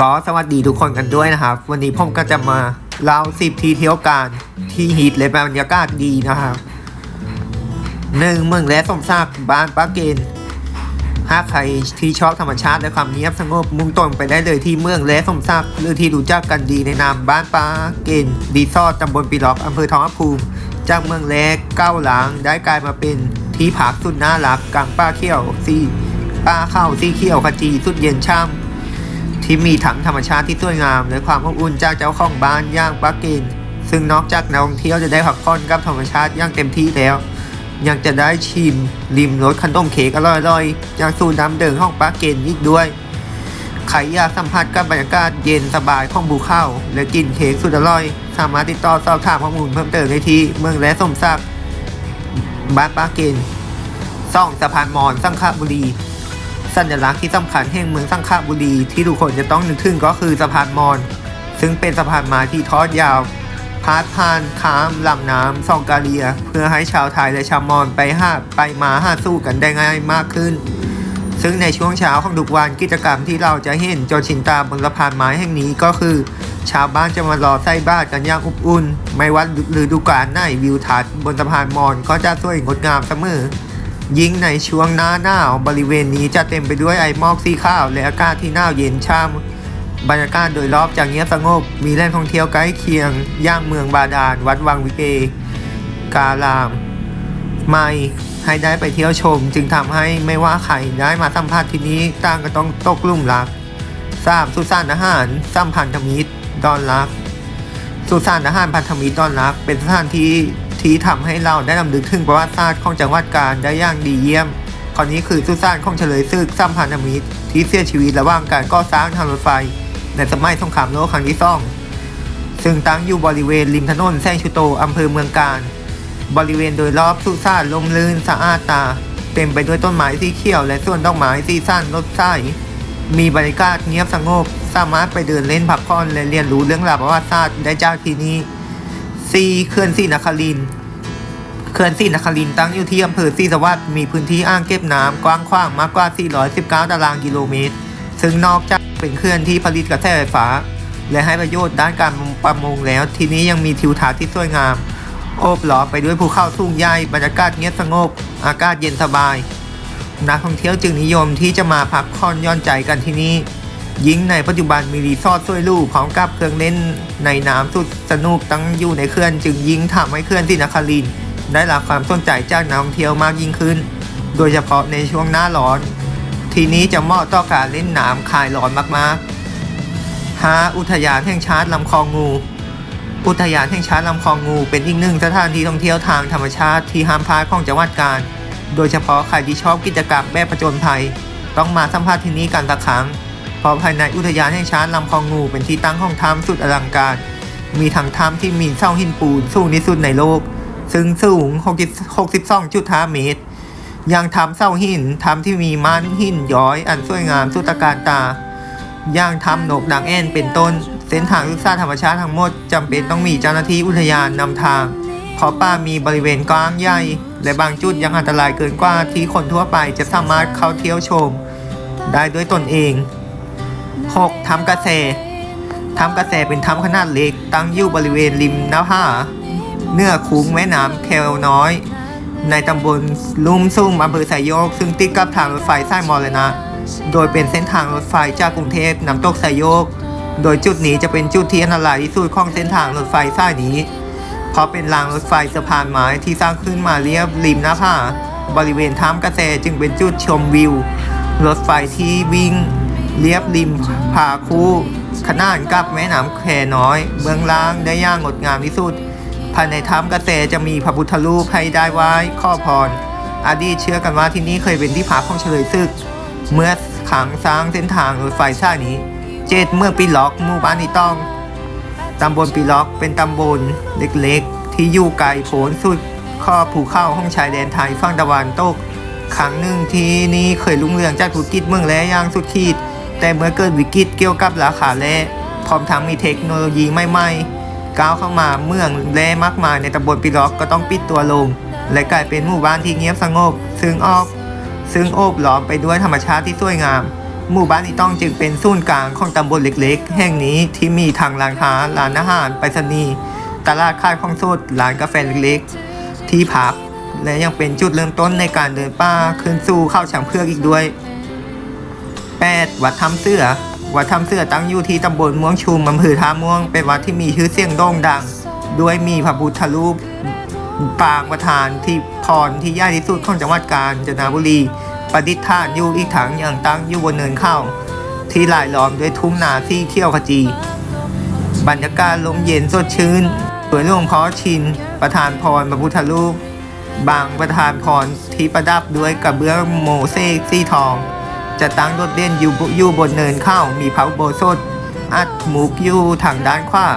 ก็สวัสดีทุกคนกันด้วยนะครับ วันนี้ผมก็จะมาเล่าสิบทีเที่ยวการที่ฮิตและบรรยากาศดีนะครับหนึ่งเมืองและสมศักดิ์บ้านปาเกนถ้าใครที่ชอบธรรมชาติและความเงียบสงบมุ่งตรงไปได้เลยที่เมืองและสมศักดิ์หรือที่รู้จักกันดีในนามบ้านปาเกนรีสอร์ทตำบลปีล็อกอำเภอทองผาภูมิจากเมืองแรกก้าวหลังได้กลายมาเป็นที่พักสุดน่ารักกลางป่าเขียวซีป่าเข้าซีเขียวขจีสุดเย็นช่ำ ที่มีทั้งธรรมชาติที่สวยงาม และความอบอุ่นจากเจ้าของบ้านย่างปักกิ่งซึ่งนอกจากนักท่องเที่ยวจะได้พักผ่อนกับธรรมชาติอย่างเต็มที่แล้ว ยังจะได้ชิมริมรสขนมเค้กอร่อยๆจากสูตรน้ำเดิมของปักกิ่งอีกด้วยใครอยากสัมผัสกับบรรยากาศเย็นสบายของภูเข้าและกินเค้กสุดอร่อย สามารถติดต่อสอบถามข้อมูลเพิ่มเติมได้ที่เมืองและสมศักดิ์บ้านปักกิ่งซ่องสะพานมอนสังขบุรี สัญลักษณ์ที่สำคัญแห่งเมืองสังขบุรี ที่ทุกคนจะต้องนึกถึงก็คือสะพานมอญซึ่งเป็นสะพานไม้ที่ทอดยาวพาดผ่านข้ามลำน้ำซองกาเลีย เพื่อให้ชาวไทยและชาวมอญไปหาไปมาหาสู้กันได้ง่ายมากขึ้น ซึ่งในช่วงเช้าของทุกวันกิจกรรมที่เราจะเห็นจนชินตาบนสะพานไม้แห่งนี้ก็คือ ชาวบ้านจะมารอใส่บ้าตรกันอย่างอบอุ่น ไม่ว่าฤดูกาลไหนวิวทัศน์บนสะพานมอญก็จะสวยงดงามเสมอ ยิ่งในช่วงหน้าหนาวบริเวณนี้จะเต็มไปด้วยไอหมอกสีขาวและอากาศที่หนาวเย็นช่ำบรรยากาศโดยรอบจากเงียบสงบ มีแหล่งท่องเที่ยวใกล้เคียง ย่างเมืองบาดาล วัดวังวิเก กาลาม ไม่ให้ได้ไปเที่ยวชม จึงทำให้ไม่ว่าใครได้มาสัมผัสที่นี้ต่างก็ต้องตกลุ่มรักสามสุสานอาหารสัมพันธมิตรดอนรักสุสานอาหารพันธมิตรต้อนรับเป็นสถานที่ ที่ทำให้เราได้นำลึกถึงประวัติศาสตร์ของจังหวัดกาญได้อย่างดีเยี่ยมข้อนี้คือสุสานของเฉลยศึกสัมพันธมิตรที่เสียชีวิตระหว่างการก่อสร้างทางรถไฟ ในสมัยสงครามโลกครั้งที่สองซึ่งตั้งอยู่บริเวณริมถนนแซงชูโตอำเภอเมืองกาญบริเวณโดยรอบสุสานลมลื่นสะอาดตา เต็มไปด้วยต้นไม้สีเขียวและส่วนดอกไม้สีสันรถไส้มีบรรยากาศเงียบสงบ สามารถไปเดินเล่นพักผ่อนและเรียนรู้เรื่องราวประวัติศาสตร์ได้จากที่นี่ซีเขื่อนศรีนครินทร์ เขื่อนศรีนครินตั้งอยู่ที่อำเภอศรีสวัสดิ์มีพื้นที่อ่างเก็บน้ำกว้างขวางมากกว่า 419 ตารางกิโลเมตร ซึ่งนอกจากเป็นเขื่อนที่ผลิตกระแสไฟฟ้า และให้ประโยชน์ด้านการประมงแล้ว ที่นี้ยังมีทิวทัศน์ที่สวยงาม โอบล้อมไปด้วยภูเขาสูงใหญ่บรรยากาศเงียบสงบ อากาศเย็นสบาย นักท่องเที่ยวจึงนิยมที่จะมาพักผ่อนย่อนใจกันที่นี่ยิ่งในปัจจุบันมีรีสอร์ทสวยหรูพร้อมกับเครื่องเล่นในน้ำสุดสนุกตั้งอยู่ในเขื่อนจึงยิ่งทำให้เขื่อนที่นครินทร์ ได้รับความสนใจจากนักท่องเที่ยวมากยิ่งขึ้น โดยเฉพาะในช่วงหน้าร้อน ที่นี้จะเหมาะต่อการเล่นน้ำคลายร้อนมากๆหาอุทยานแห่งชาติลำคลองงู อุทยานแห่งชาติลำคลองงู เป็นอีกหนึ่งสถานที่ท่องเที่ยวทางธรรมชาติที่ห้ามพลาดของจังหวัดกาญโดยเฉพาะใครที่ชอบกิจกรรมแบบผจญภัย ต้องมาสัมผัสที่นี่กันสักครั้งเพราะภายในอุทยานแห่งชาติลำคลองงูเป็นที่ตั้งของถ้ำสุดอลังการ มีทั้งถ้ำที่มีเสาหินปูนสูงที่สุดในโลก ซึ่งสูง 62.5 เมตร ยังถ้ำเสาหินถ้ำที่มีม่านหินย้อยอันสวยงามสุดตการตา ย่างถ้ำนกนางแอ่นเป็นต้น เส้นทางศึกษาธรรมชาติทั้งหมดจำเป็นต้องมีเจ้าหน้าที่อุทยานนำทางเพราะป่ามีบริเวณกว้างใหญ่ และบางจุดยังอันตรายเกินกว่าที่คนทั่วไปจะสามารถเข้าเที่ยวชม ได้ด้วยตนเอง 6. ถ้ำกระแสถ้ำกระแสเป็นถ้ำขนาดเล็กตั้งอยู่บริเวณริมน้ำผา เนื้อคุ้งแม่น้ำแควน้อย ในตำบลลุ่มซุ่มอำเภอไซโยก ซึ่งติดกับทางรถไฟสายมอลนะโดยเป็นเส้นทางรถไฟจากกรุงเทพน้ำตกไซโยก โดยจุดนี้จะเป็นจุดที่อันตรายที่สุดของเส้นทางรถไฟสายนี้ เพราะเป็นรางรถไฟสะพานไม้ที่สร้างขึ้นมาเรียบริมหน้าผาบริเวณถ้ำกระแสจึงเป็นจุดชมวิว รถไฟที่วิ่งเรียบริมผาคู่ขนานกับแม่น้ำแควน้อย เบื้องล่างได้ย่างงดงามที่สุด ภายในถ้ำกระแสจะมีพระพุทธรูปให้ได้ไหว้ข้อพรอดีตเชื่อกันว่าที่นี่เคยเป็นที่พักของเฉลยศึก เมื่อขังสร้างเส้นทางรถไฟสายนี้ เจ็ดเมื่อปีล็อกหมู่บ้านนี้ต้องตำบลปีล็อกเป็นตำบลเล็กๆ ที่อยู่ไกลโพ้นสุดข้อบภูเข้าห้องชายแดนไทยฝั่งตะวันตกครั้งหนึ่งที่นี่เคยรุ่งเรืองจากธุรกิจเมืองแร่ย่างสุดขีด แต่เมื่อเกิดวิกฤตเกี่ยวกับราคาแร่พร้อมทั้งมีเทคโนโลยีใหม่ๆ ก้าวเข้ามาเมืองแร่มากมายในตำบลปีล็อกก็ต้องปิดตัวลง และกลายเป็นหมู่บ้านที่เงียบสงบ ซึ่งออกซึ่งโอบล้อมไปด้วยธรรมชาติที่สวยงาม หมู่บ้านอีต้องจึงเป็นศูนย์กลางของตำบลเล็กๆ แห่งนี้ที่มีทางร้านค้าร้านอาหารไปรษณีย์ตลาดขายของสดร้านกาแฟเล็กๆ ที่พัก และยังเป็นจุดเริ่มต้นในการเดินป่าขึ้นสู่เข้าฉางเพือกอีกด้วย 8. วัดถ้ำเสือ วัดถ้ำเสือตั้งอยู่ที่ตำบลม่วงชุมอำเภอท่าม่วง เป็นวัดที่มีชื่อเสียงโด่งดัง ด้วยมีพระพุทธรูปปางประธานที่พรที่ใหญ่ที่สุดของจังหวัดกาญจนบุรีประดิษฐานอยู่อีกถังอย่างตั้งอยู่บนเนินเข้า ที่ลายล้อมด้วยทุ่งนาที่เขี้ยวขจี บรรยากาศลมเย็นสดชื่นสวยหลวงพ่อชิน ประธานพรพระพุทธรูปบางประธานพรที่ประดับด้วยกระเบื้องโมเสกสีทอง จะตั้งโดดเด่นอยู่บอยู่บนเนินเข้ามีพระอุโบสถอัดหมุกอยู่ทางด้านขวา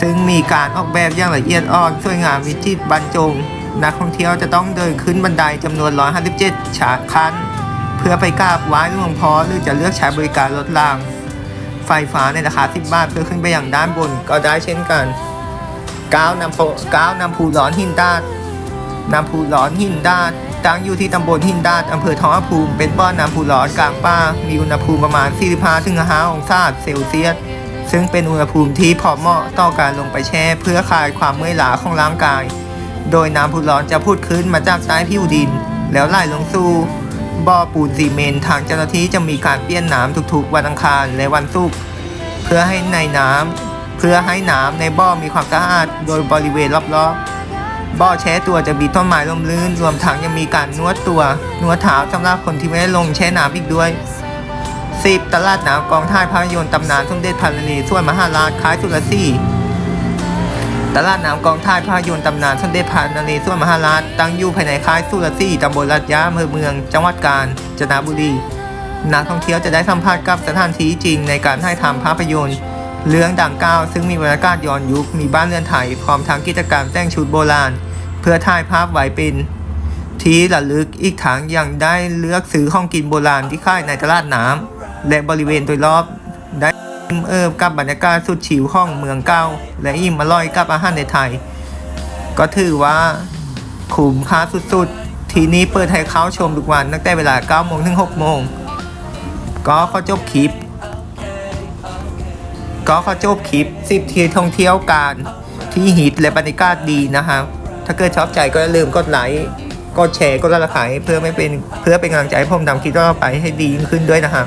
ซึ่งมีการออกแบบอย่างละเอียดอ่อนสวยงามวิจิตรบรรจง นักท่องเที่ยวจะต้องเดินขึ้นบันไดจำนวน 157 ฉากขั้นเพื่อไปกราบไหว้หลวงพ่อหรือจะเลือกใช้บริการรถราง ไฟฟ้าในราคา 10 บาทเพื่อขึ้นไปอย่างด้านบนก็ได้เช่นกันก้าวนำโพก้าวนำภูร้อนหินดาดนำพุร้อนหินดาด ตั้งอยู่ที่ตำบลหินดาดอำเภอทองภูมิ เป็นบ่อน้ำพุร้อนกลางป่า มีอุณหภูมิประมาณ 45-5องศาเซลเซียส ซึ่งเป็นอุณหภูมิที่พอเหมาะต่อการลงไปแช่ เพื่อคลายความเมื่อยล้าของร่างกาย โดยน้ำพุร้อนจะพุดขึ้นมาจากใต้ผิวดิน แล้วไหลลงสู่บ่อปูนซีเมนต์ทางเจ้าหน้าที่จะมีการเปลี่ยนน้ำทุกๆ วันอังคารและวันศุกร์เพื่อให้ในน้ำเพื่อให้น้ำในบ่อมีความสะอาดโดยบริเวณรอบๆ บ่อแช่ตัวจะมีต้นไม้ร่มรื่น รวมทั้งยังมีการนวดตัวนวดเท้าสำหรับคนที่ไม่ได้ลงแช่น้ำอีกด้วย 10 ตลาดน้ำกองท่ายภาพยนตร์ตำนานสมเด็จพระนเรศวรมหาราชคล้ายสุรศรีตลาดน้ำกองท่ายภาพยนตร์ตำนานสมเด็จพระนเรศวรมหาราชตั้งอยู่ภายในค่ายสุรศรีตำบลลาดยาอำเภอเมือง จังหวัดกาญจนบุรีนักท่องเที่ยวจะได้สัมผัสกับสถานที่จริงในการถ่ายทำภาพยนตร์ เรืองดังกล่าวซึ่งมีบรรยากาศย้อนยุค มีบ้านเรือนไทยพร้อมทั้งกิจกรรมแต่งชุดโบราณ เพื่อถ่ายภาพไว้เป็นที่ระลึกอีกทั้งยังได้เลือกซื้อของกินโบราณที่ค่ายในตลาดน้ำและบริเวณโดยรอบได้อิ่มเอิบกับบรรยากาศสุดฉิวของเมืองเก่าและอิ่มอร่อยกับอาหารในไทย ก็ถือว่าคุ้มค่าสุดๆ ทีนี้เปิดให้เข้าชมทุกวันตั้งแต่เวลา9โมงถึง6โมงก็ขอจบคลิป ก็ขอจบคลิป 10ทีท่องเที่ยวการที่ฮิตและบรรยากาศดีนะคะถ้าเกิดชอบใจก็อย่าลืมกดไลค์ กดแชร์ กดไลค์เพื่อไม่เป็นเพื่อเป็นกำลังใจให้ผมทำคลิปต่อไปให้ดียิ่งขึ้นด้วยนะคะ